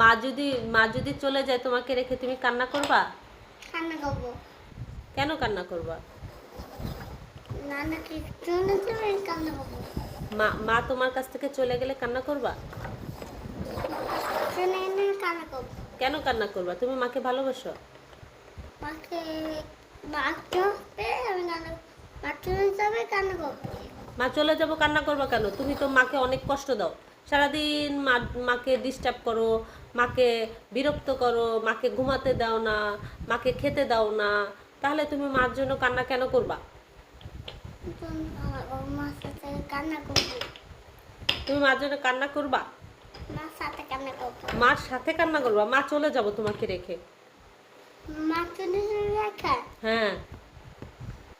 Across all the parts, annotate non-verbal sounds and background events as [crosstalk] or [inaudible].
মা যদি মা যদি চলে যায় তোমাকে রেখে তুমি কান্না করবা? কান্না করব। কেন কান্না করবা? মা মা তোমার কাছ থেকে চলে গেলে কান্না করবা? কেন কান্না করবা? তুমি মাকে ভালোবাসো? মাকে মাকে আমি কান্না মা চলে কান্না করব। মা চলে যাব কান্না করবা কেন? তুমি তো মাকে অনেক কষ্ট দাও। সারাদিন মা মাকে ডিস্টার্ব করো মাকে বিরক্ত করো মাকে ঘুমাতে দাও না মাকে খেতে দাও না। তাহলে তুমি মার জন্য কান্না কেন করবা? তুমি মার জন্য কান্না করবা? মার সাথে কান্না করব? মার সাথে কান্না করবা মা চলে যাব তোমাকে রেখে। মা চলে হ্যাঁ।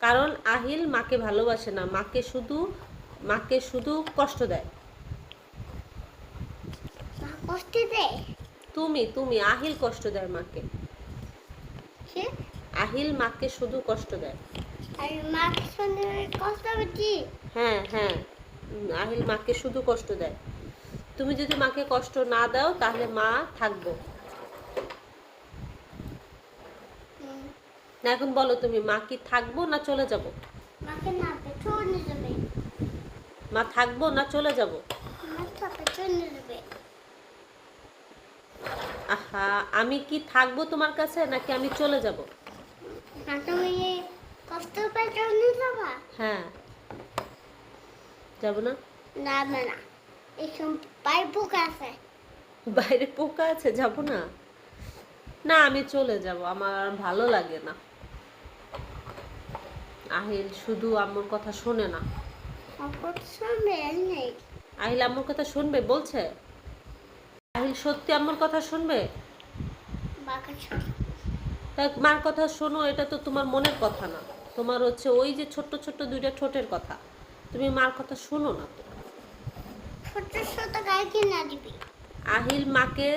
কারণ আহিল মাকে ভালোবাসে না মাকে শুধু মাকে শুধু কষ্ট দেয়। কষ্ট দেয়? তুমি তুমি আহিল কষ্ট দেয় মাকে। আহিল মাকে শুধু কষ্ট দেয়। হ্যাঁ হ্যাঁ আহিল মাকে শুধু কষ্ট দেয়। তুমি যদি মাকে কষ্ট না দাও তাহলে মা থাকব। না এখন বলো তুমি মা কি থাকব না চলে যাব? মাকে না পেছনে যাবে। মা থাকব না চলে যাব? আহা আমি কি থাকব তোমার কাছে নাকি আমি চলে যাব? না তুমি কষ্ট পেছনে যাবা? হ্যাঁ। যাব না? না না না। এসব পাইপ বুক আছে। বাইরে পোকা আছে যাব না? না আমি চলে যাব আমার ভালো লাগে না। আহিল শুধু আম্মুর কথা শোনে না। আহিল আম্মুর কথা শুনবে বলছে? আহিল সত্যি আম্মুর কথা শুনবে? মার কথা শোনো এটা তো তোমার মনের কথা না। তোমার হচ্ছে ওই যে ছোট্ট ছোট্ট দুইটা ঠোঁটের কথা। তুমি মার কথা শোনো না। তো আহিল মাকে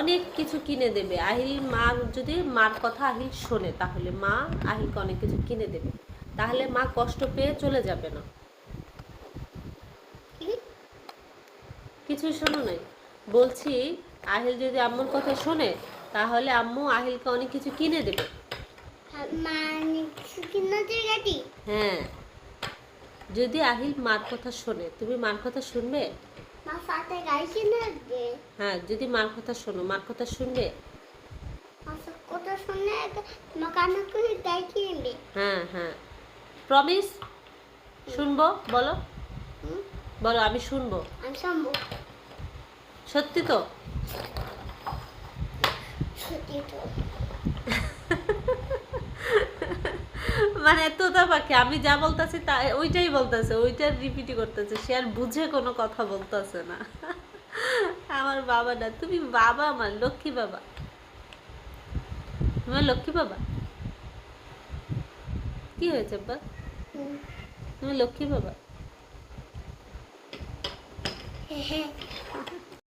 অনেক কিছু কিনে দেবে। আহিল মার যদি মার কথা আহিল শোনে তাহলে মা আহিলকে অনেক কিছু কিনে দেবে। তাহলে মা কষ্ট পেয়ে চলে যাবে না। কিছুই শোনো নাই। বলছি আহিল যদি আম্মুর কথা শোনে তাহলে আম্মু আহিলকে অনেক কিছু কিনে দেবে। গাড়ি হ্যাঁ। যদি আহিল মার কথা শোনে তুমি মার কথা শুনবে? হ্যাঁ যদি মার কথা শোনো মার কথা শুনবে? কথা শুনে হ্যাঁ হ্যাঁ। প্রমিস শুনব? বলো। বলো আমি শুনব। সত্যি তো? [laughs] মানে তোতা পাখি আমি যা বলতেছি তা ওইটাই বলতেছে ওইটার রিপিটই করতেছে সে আর বুঝে কোনো কথা বলতেছে না। [laughs] আমার বাবা না তুমি বাবা আমার লক্ষ্মী বাবা। তোমার লক্ষ্মী বাবা? কি হয়েছে বা লক্ষ্মী বাবা? হে [laughs] হে